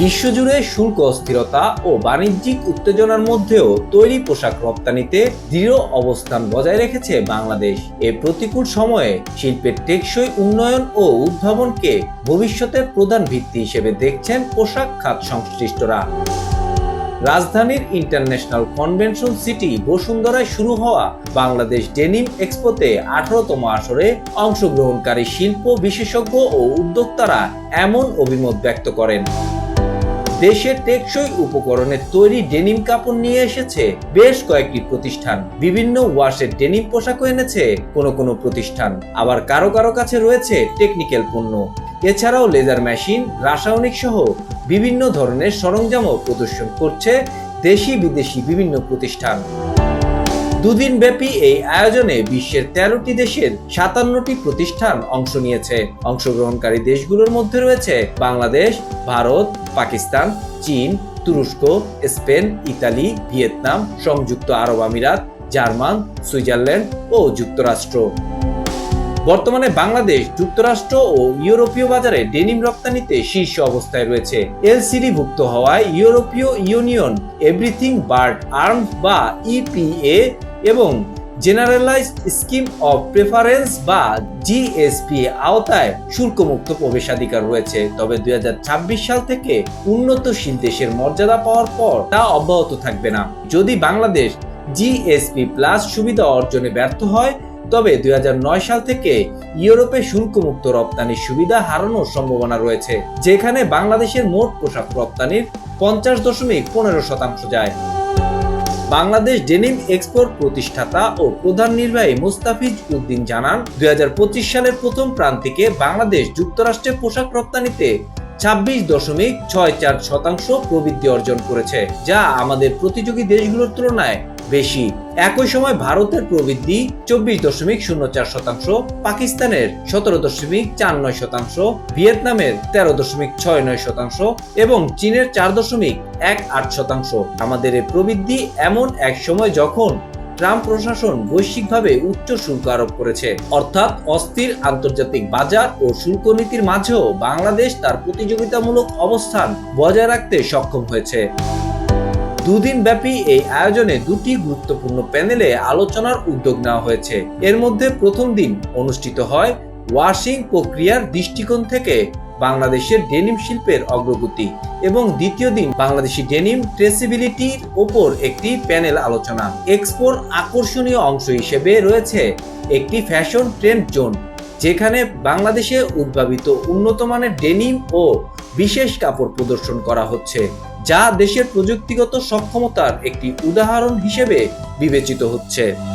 বিশ্বজুড়ে শুল্ক, অস্থিরতা ও বাণিজ্যিক উত্তেজনার মধ্যেও তৈরি পোশাক রপ্তানিতে দৃঢ় অবস্থান বজায় রেখেছে বাংলাদেশ। এ প্রতিকূল সময়ে শিল্পের টেকসই উন্নয়ন ও উদ্ভাবনকে ভবিষ্যতের প্রধান ভিত্তি হিসেবে দেখছেন পোশাক খাত সংশ্লিষ্টরা। রাজধানীর ইন্টারন্যাশনাল কনভেনশন সিটি বসুন্ধরায় শুরু হওয়া বাংলাদেশ ডেনিম এক্সপোতে আঠারোতম আসরে অংশগ্রহণকারী শিল্প বিশেষজ্ঞ ও উদ্যোক্তারা এমন অভিমত ব্যক্ত করেন। দেশের টেকসই উপকরণের তৈরি ডেনিম কাপড় নিয়ে এসেছে বেশ কয়েকটি প্রতিষ্ঠান। বিভিন্ন ওয়াশের ডেনিম পোশাকও এনেছে কোনো কোনো প্রতিষ্ঠান। আবার কারও কারও কাছে রয়েছে টেকনিক্যাল পণ্য। এছাড়াও লেজার মেশিন, রাসায়নিক সহ বিভিন্ন ধরনের সরঞ্জামও প্রদর্শন করছে দেশি বিদেশি বিভিন্ন প্রতিষ্ঠান। দুদিন ব্যাপী এই আয়োজনে বিশ্বের তেরোটি দেশের সাতান্নটি প্রতিষ্ঠান অংশ নিয়েছে। অংশগ্রহণকারী দেশগুলোর মধ্যে রয়েছে বাংলাদেশ, ভারত, পাকিস্তান, চীন, তুরস্ক, স্পেন, ইতালি, ভিয়েতনাম, সংযুক্ত আরব আমিরাত, জার্মান, সুইজারল্যান্ড ও যুক্তরাষ্ট্র। বর্তমানে বাংলাদেশ, যুক্তরাষ্ট্র ও ইউরোপীয় বাজারে ডেনিম রপ্তানিতে শীর্ষ অবস্থায় রয়েছে। এলসিডি ভুক্ত হওয়ায় ইউরোপীয় ইউনিয়ন এভরিথিং বার্ড আর্মস বা ইপিএ এবং জেনারেলাইজড স্কিম অফ প্রেফারেন্স বা জিএসপি আওতায় শুল্কমুক্ত প্রবেশাধিকার রয়েছে। তবে দুই সাল থেকে উন্নতশীল দেশের মর্যাদা পাওয়ার পর তা অব্যাহত থাকবে না। যদি বাংলাদেশ জিএসপি প্লাস সুবিধা অর্জনে ব্যর্থ হয়, তবে দুই হাজার নয় সাল থেকে ইউরোপে শুল্কমুক্ত রপ্তানির সুবিধা হারানোর সম্ভাবনা রয়েছে, যেখানে বাংলাদেশের মোট পোশাক রপ্তানির পঞ্চাশ দশমিক পনেরো শতাংশ যায়। বাংলাদেশ ডেনিম এক্সপোর্ট প্রতিষ্ঠাতা ও প্রধান নির্বাহী মুস্তাফিজ উদ্দিন জানান, দুই হাজার পঁচিশ সালের প্রথম প্রান্তিকে বাংলাদেশ যুক্তরাষ্ট্রে পোশাক রপ্তানিতে ছাব্বিশ দশমিক ছয় চার শতাংশ প্রবৃদ্ধি অর্জন করেছে, যা আমাদের প্রতিযোগী দেশগুলোর তুলনায় বেশি। একই সময় ভারতের প্রবৃদ্ধি চব্বিশ দশমিক শূন্য চার শতাংশ, পাকিস্তানের সতেরো দশমিক চার নয় শতাংশ, ভিয়েতনামের তেরো দশমিক ছয় নয় শতাংশ এবং চীনের চার দশমিক এক আট শতাংশ। আমাদের এই প্রবৃদ্ধি এমন এক সময় যখন ট্রাম্প প্রশাসন বৈশ্বিকভাবে উচ্চ শুল্ক আরোপ করেছে। অর্থাৎ অস্থির আন্তর্জাতিক বাজার ও শুল্ক নীতির মাঝেও বাংলাদেশ তার প্রতিযোগিতামূলক অবস্থান বজায় রাখতে সক্ষম হয়েছে। দুদিন ব্যাপী এই আয়োজনে দুটি গুরুত্বপূর্ণ প্যানেলে আলোচনার উদ্যোগ নেওয়া হয়েছে। এর মধ্যে প্রথম দিন অনুষ্ঠিত হয় ওয়াশিং প্রক্রিয়ার দৃষ্টিকোণ থেকে বাংলাদেশের ডেনিম শিল্পের অগ্রগতি এবং দ্বিতীয় দিন বাংলাদেশি ডেনিম ট্রেসিবিলিটির ওপর একটি প্যানেল আলোচনা। এক্সপোর আকর্ষণীয় অংশ হিসেবে রয়েছে একটি ফ্যাশন ট্রেন্ড জোন। যেখানে বাংলাদেশে উদ্ভাবিত উন্নত মানের ডেনিম ও বিশেষ কাপড় প্রদর্শন করা হচ্ছে, যা দেশের প্রযুক্তিগত সক্ষমতার একটি উদাহরণ হিসেবে বিবেচিত হচ্ছে।